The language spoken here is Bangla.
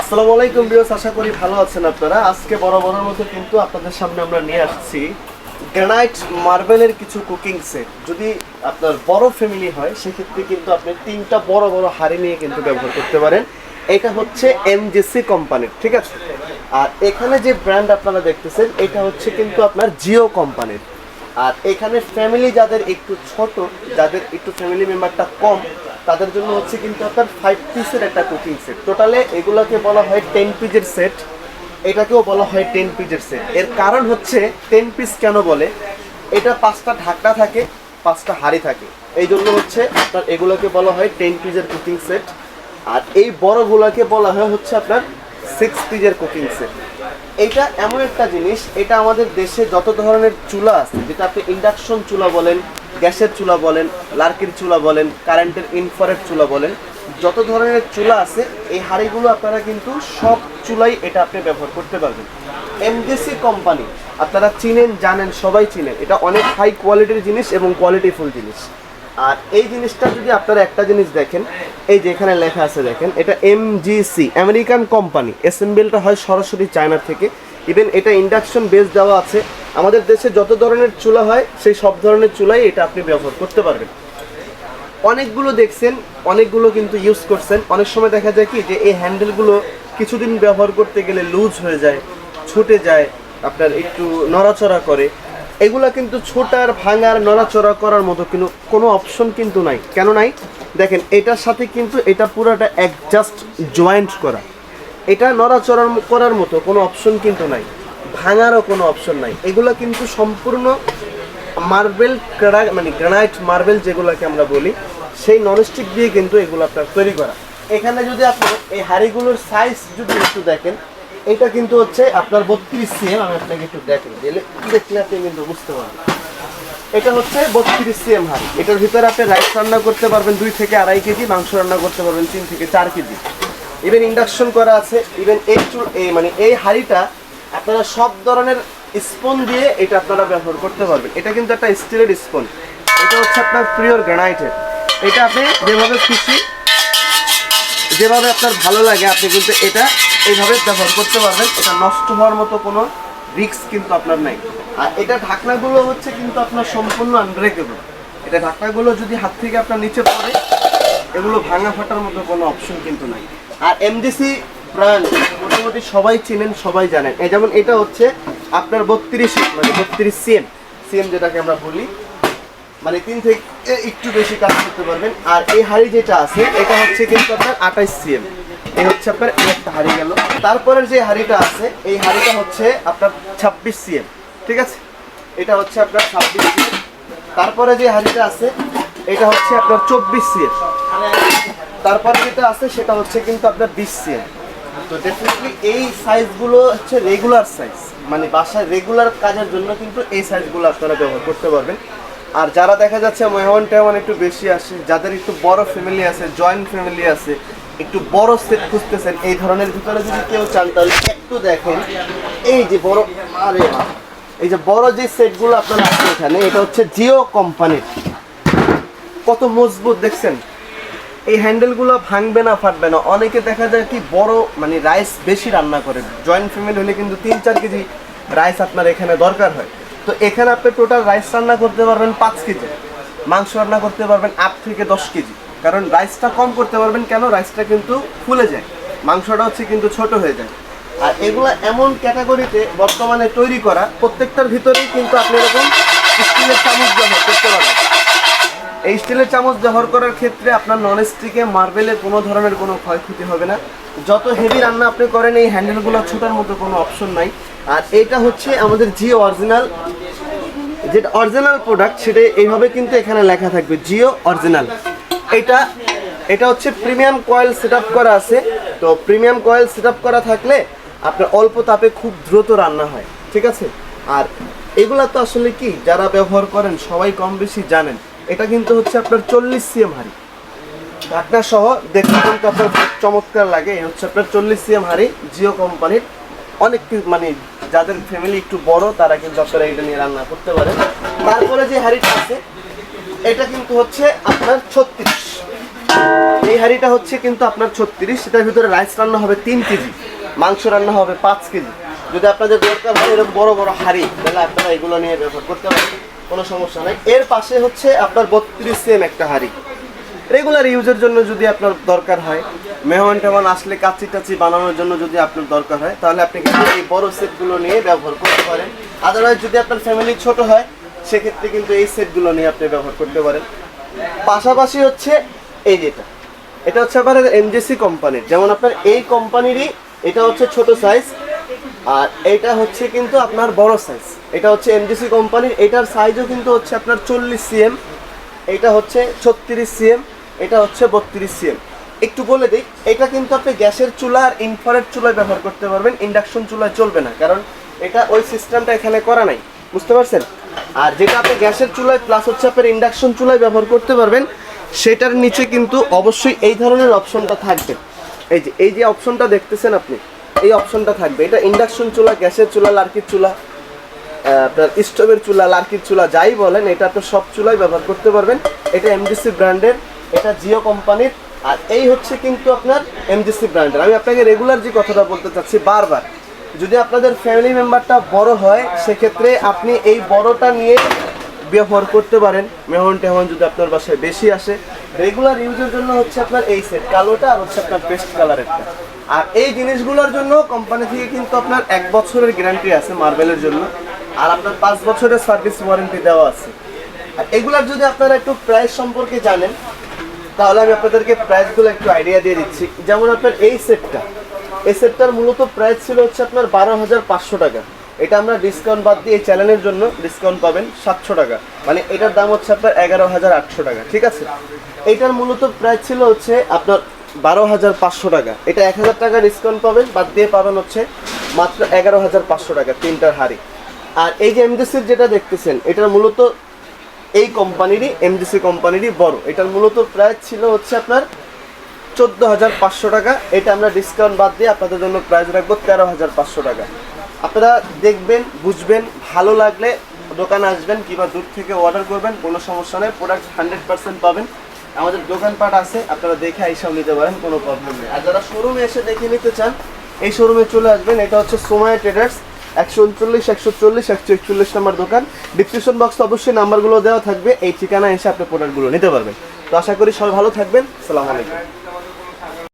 আসসালামু আলাইকুম বিয়স আশা করি ভালো আছেন আপনারা। আজকে বড় বড় মতো কিন্তু আপনাদের সামনে আমরা নিয়ে আসছি গ্রানাইট মার্বেলের কিছু কুকিং সেট যদি আপনার বড় ফ্যামিলি হয়, সেক্ষেত্রে কিন্তু আপনি তিনটা বড় বড় হাড়ি নিয়ে কিন্তু ব্যবহার করতে পারেন। এটা হচ্ছে এমজেসি কোম্পানির ঠিক আছে? আর এখানে যে ব্র্যান্ড আপনারা দেখতেছেন, এটা হচ্ছে কিন্তু আপনার জিও কোম্পানির আর এখানে ফ্যামিলি যাদের একটু ছোট, যাদের একটু ফ্যামিলি মেম্বারটা কম তাদের জন্য হচ্ছে কিন্তু আপনার ফাইভ পিসের একটা কুকিং সেট টোটালে এগুলোকে বলা হয় টেন পিজের সেট এটাকেও বলা হয় টেন পিজের সেট এর কারণ হচ্ছে টেন পিস কেন বলে? এটা পাঁচটা ঢাকনা থাকে, পাঁচটা হাড়ি থাকে। এই জন্য হচ্ছে আপনার এগুলোকে বলা হয় টেন পিজের কুকিং সেট আর এই বড়গুলোকে বলা হয় হচ্ছে আপনার সিক্স পিজের কুকিং সেট এটা এমন একটা জিনিস, এটা আমাদের দেশে যত ধরনের চুলা আছে, যেটা আপনি ইন্ডাকশন চুলা বলেন, গ্যাসের চুলা বলেন লার্কির চুলা বলেন কারেন্টের ইনফ্রারেড চুলা বলেন, যত ধরনের চুলা আছে, এই হাঁড়িগুলো আপনারা কিন্তু সব চুলাই এটা আপনি ব্যবহার করতে পারবেন। এমডিসি কোম্পানি আপনারা চিনেন, জানেন, সবাই চিনেন, এটা অনেক হাই কোয়ালিটির জিনিস এবং কোয়ালিটিফুল জিনিস। আর এই জিনিসটা যদি আপনারা একটা জিনিস দেখেন, এই যে এখানে লেখা আছে দেখেন, এটা এমজিসি আমেরিকান কোম্পানি অ্যাসেম্বলটা হয় সরাসরি চায়না থেকে। ইভেন এটা ইন্ডাকশন বেস দেওয়া আছে। আমাদের দেশে যত ধরনের চুলা হয়, সেই সব ধরনের চুলাই এটা আপনি ব্যবহার করতে পারবেন। অনেকগুলো দেখছেন, অনেকগুলো কিন্তু ইউজ করছেন। অনেক সময় দেখা যায় কি, যে এই হ্যান্ডেলগুলো কিছুদিন ব্যবহার করতে গেলে লুজ হয়ে যায়, ছুটে যায়, আপনার একটু নড়াচড়া করে। এগুলা কিন্তু ছোটার ভাঙার নড়াচড়া করার মতো কিন্তু কোনো অপশন কিন্তু নাই। কেন নাই? দেখেন, এটার সাথে কিন্তু এটা পুরোটা অ্যাডজাস্ট জয়েন্ট করা। এটা নড়াচড়া করার মতো কোনো অপশন কিন্তু নাই। ভাঙারও কোনো অপশন নাই। এগুলো কিন্তু সম্পূর্ণ মার্বেল মানে গ্রানাইট মার্বেল যেগুলোকে আমরা বলি, সেই ননস্টিক দিয়ে কিন্তু এগুলো আপনার তৈরি করা। এখানে যদি আপনি এই হাড়িগুলোর সাইজ যদি একটু দেখেন এটা কিন্তু হচ্ছে আপনার বত্রিশ সিএম আমি আপনাকে একটু দেখেন দেখলে আপনি কিন্তু বুঝতে পারবেন। এটা হচ্ছে বত্রিশ সিএম হাড়ি। এটার ভিতরে আপনি রাইস রান্না করতে পারবেন দুই থেকে আড়াই কেজি, মাংস রান্না করতে পারবেন তিন থেকে চার কেজি। ইভেন ইন্ডাকশন করা আছে ইভেন এই চুল, এই মানে এই হাড়িটা আপনারা সব ধরনের স্পুন দিয়ে এটা আপনারা ব্যবহার করতে পারবেন। এটা কিন্তু একটা স্টিলের স্পুন। এটা হচ্ছে আপনার পিওর গ্রানাইটের এটা আপনি যেভাবে খুশি, যেভাবে আপনার ভালো লাগে, আপনি কিন্তু এটা এইভাবে ব্যবহার করতে পারবেন, এটা নষ্ট হওয়ার মতো কোনো রিস্ক কিন্তু আপনার নাই। আর এটা ঢাকনাগুলো হচ্ছে কিন্তু আপনার সম্পূর্ণ আনব্রেকেবল এটা ঢাকনাগুলো যদি হাত থেকে আপনার নিচে পড়ে, এগুলো ভাঙা ফাটার মতো কোনো অপশন কিন্তু নাই। আর এমডিসি ব্র্যান্ড মোটামুটি সবাই চেনেন, সবাই জানেন। এই যেমন এটা হচ্ছে আপনার বত্রিশ মানে বত্রিশ সিএম সিএম যেটাকে আমরা বলি। মানে তিন থেকে একটু বেশি কাজ করতে পারবেন। আর এই হাড়ি যেটা আছে, এটা হচ্ছে কিন্তু আপনার আঠাইশ সিএম এই হচ্ছে আপনার একটা হাড়ি গেল। তারপরের যে হাড়িটা আছে, এই হাড়িটা হচ্ছে আপনার ছাব্বিশ সিএম, ঠিক আছে? এটা হচ্ছে আপনার ছাব্বিশ সিএম। তারপরে যে হাড়িটা আছে, এটা হচ্ছে আপনার চব্বিশ সিএম। তারপরে যেটা আছে, সেটা হচ্ছে কিন্তু আপনার বিশ সিএম। তো ডেফিনেটলি এই সাইজগুলো হচ্ছে রেগুলার সাইজ মানে বাসায় রেগুলার কাজের জন্য কিন্তু এই সাইজগুলো আপনারা ব্যবহার করতে পারবেন। আর যারা দেখা যাচ্ছে মেহমান টেহমান একটু বেশি আসে, যাদের একটু বড় ফ্যামিলি আছে জয়েন্ট ফ্যামিলি আছে একটু বড় সেট খুঁজতেছেন, এই ধরনের ভিতরে যদি কেউ চান তাহলে একটু দেখেন। এই যে বড়, আরে এই যে বড় যে সেটগুলো আপনারা আছে এখানে, এটা হচ্ছে জিও কোম্পানির কত মজবুত, দেখছেন? এই হ্যান্ডেলগুলো ভাঙবে না, ফাটবে না। অনেকে দেখা যায় কি, বড় মানে রাইস বেশি রান্না করে। জয়েন্ট ফ্যামিলি হলে কিন্তু তিন, চার কেজি রাইস আপনার এখানে দরকার হয়। তো এখানে আপনি টোটাল রাইস রান্না করতে পারবেন পাঁচ কেজি, মাংস রান্না করতে পারবেন আট থেকে দশ কেজি। কারণ রাইসটা কম করতে পারবেন কেন? রাইসটা কিন্তু ফুলে যায়। মাংসটা হচ্ছে কিন্তু ছোট হয়ে যায়। আর এগুলো এমন ক্যাটাগরিতে বর্তমানে তৈরি করা, প্রত্যেকটার ভিতরেই কিন্তু আপনি এরকম স্টিলের চামচ ব্যবহার করতে পারবেন। এই স্টিলের চামচ ব্যবহার করার ক্ষেত্রে আপনার নন স্টিকে মার্বেলে কোনো ধরনের কোনো ক্ষয়ক্ষতি হবে না। যত হেভি রান্না আপনি করেন, এই হ্যান্ডেলগুলো ছোটার মতো কোনো অপশন নাই। আর এটা হচ্ছে আমাদের জিও অরিজিনাল যেটা অরিজিনাল প্রোডাক্ট সেটা এইভাবে কিন্তু এখানে লেখা থাকবে জিও অরিজিনাল এটা এটা হচ্ছে প্রিমিয়াম কয়েল সেট করা আছে। তো প্রিমিয়াম কয়েল সেট করা থাকলে আপনার অল্প তাপে খুব দ্রুত রান্না হয়, ঠিক আছে? আর এগুলা তো আসলে কি, যারা ব্যবহার করেন সবাই কম বেশি জানেন। এটা কিন্তু হচ্ছে আপনার চল্লিশ সিএম হাড়ি। ঢাকনা সহ দেখতে কিন্তু আপনার চমৎকার লাগে। এই হচ্ছে আপনার চল্লিশ সিএম হাড়ি, জিও কোম্পানির। অনেক মানে যাদের ফ্যামিলি একটু বড়, তারা কিন্তু আপনারা এটা নিয়ে রান্না করতে পারেন। তারপরে যে হাড়িটা আছে এটা কিন্তু হচ্ছে আপনার ছত্রিশ। এই হাঁড়িটা হচ্ছে কিন্তু আপনার ছত্রিশ, সেটার ভিতরে রাইস রান্না হবে তিন কেজি, মাংস রান্না হবে পাঁচ কেজি। যদি আপনাদের দরকার হয় এরকম বড় বড় হাঁড়ি, তাহলে আপনারা এগুলো নিয়ে ব্যবহার করতে পারেন, কোনো সমস্যা নাই। এর পাশে হচ্ছে আপনার বত্রিশ সেম একটা হাঁড়ি। রেগুলার ইউজের জন্য যদি আপনার দরকার হয়, মেহমান টেমন আসলে কাচি টাচি বানানোর জন্য যদি আপনার দরকার হয়, তাহলে আপনি কিন্তু এই বড় সেটগুলো নিয়ে ব্যবহার করতে পারেন। আদারওয়াইজ যদি আপনার ফ্যামিলি ছোট হয় সেক্ষেত্রে কিন্তু এই সেটগুলো নিয়ে আপনি ব্যবহার করতে পারেন। পাশাপাশি হচ্ছে এই যেটা, এটা হচ্ছে আপনার এমজেসি কোম্পানির। যেমন আপনার এই কোম্পানিরই এটা হচ্ছে ছোট সাইজ আর এটা হচ্ছে কিন্তু আপনার বড় সাইজ এটা হচ্ছে এমজিসি কোম্পানির, এটার সাইজও কিন্তু হচ্ছে আপনার চল্লিশ সিএম এটা হচ্ছে ছত্রিশ সিএম এটা হচ্ছে বত্রিশ সিএম একটু বলে দিই, এটা কিন্তু আপনি গ্যাসের চুলা আর ইনফ্রারেড চুলায় ব্যবহার করতে পারবেন ইন্ডাকশন চুলায় চলবে না, কারণ এটা ওই সিস্টেমটা এখানে করা নাই। বুঝতে পারছেন? আর যেটা আপনি গ্যাসের চুলায় প্লাস হচ্ছে আপনার ইন্ডাকশন চুলায় ব্যবহার করতে পারবেন, সেটার নিচে কিন্তু অবশ্যই এই ধরনের অপশনটা থাকবে। এই যে এই যে অপশনটা দেখতেছেন আপনি, এই অপশনটা থাকবে। এটা ইন্ডাকশন চুলা, গ্যাসের চুলা, লার্কির চুলা আপনার স্টোভের চুলা, লার্কির চুলা, যাই বলেন, এটা আপনি সব চুলাই ব্যবহার করতে পারবেন। এটা এমডিসি ব্র্যান্ডের, এটা জিও কোম্পানির, আর এই হচ্ছে কিন্তু আপনার এমডিসি ব্র্যান্ডের। আমি আপনাকে রেগুলার যে কথাটা বলতে চাচ্ছি, বারবার যদি আপনাদের ফ্যামিলি মেম্বারটা বড় হয়, সেক্ষেত্রে আপনি এই বড়টা নিয়ে ব্যবহার করতে পারেন। মেহন টেহন যদি আপনার বাসায় বেশি আসে। রেগুলার ইউজের জন্য হচ্ছে আপনার এই সেট কালোটা আর হচ্ছে আপনার পেস্ট কালারেরটা আর এই জিনিসগুলোর জন্য কোম্পানি থেকে কিন্তু আপনার এক বছরের গ্যারান্টি আছে মার্বেলের জন্য। আর আপনার পাঁচ বছরের সার্ভিস ওয়ারেন্টি দেওয়া আছে। আর এগুলার যদি আপনারা একটু প্রাইস সম্পর্কে জানেন, তাহলে আমি আপনাদেরকে প্রাইসগুলো একটু আইডিয়া দিয়ে দিচ্ছি। যেমন আপনার এই সেটটা এই সেটটার মূলত প্রাইস ছিল হচ্ছে আপনার বারো হাজার পাঁচশো টাকা। এটা আমরা ডিসকাউন্ট বাদ দিয়ে এই চ্যানেলের জন্য ডিসকাউন্ট পাবেন সাতশো টাকা। মানে এটার দাম হচ্ছে আপনার এগারো হাজার আটশো টাকা, ঠিক আছে? এটার মূলত প্রাইস ছিল হচ্ছে আপনার বারো হাজার পাঁচশো টাকা। এটা এক হাজার টাকা ডিসকাউন্ট পাবেন, বাদ দিয়ে পাবেন হচ্ছে মাত্র এগারো হাজার পাঁচশো টাকা তিনটার হাড়ি। আর এই যে এমডিসির যেটা দেখতেছেন, এটার মূলত এই কোম্পানিরই এমডিসি কোম্পানিরই বড়। এটার মূলত প্রাইস ছিল হচ্ছে আপনার চোদ্দ হাজার পাঁচশো টাকা। এটা আমরা ডিসকাউন্ট বাদ দিয়ে আপনাদের জন্য প্রাইস রাখব তেরো হাজার পাঁচশো টাকা। আপনারা দেখবেন, বুঝবেন, ভালো লাগলে দোকানে আসবেন কিংবা দূর থেকে অর্ডার করবেন, কোনো সমস্যা নেই প্রোডাক্ট হান্ড্রেড পার্সেন্ট পাবেন। আমাদের দোকানপাট আছে, আপনারা দেখে এইসব নিতে পারেন, কোনো প্রবলেম নেই। আর যারা শোরুমে এসে দেখে নিতে চান, এই শোরুমে চলে আসবেন। এটা হচ্ছে সময় ট্রেডার্স একশো উনচল্লিশ, একশো চল্লিশ, একশো একচল্লিশ নাম্বার দোকান। ডিসক্রিপশন বক্সে অবশ্যই নাম্বারগুলো দেওয়া থাকবে, এই ঠিকানা এসে আপনি প্রোডাক্টগুলো নিতে পারবেন। তো আশা করি সবাই ভালো থাকবেন। সালাম আলাইকুম।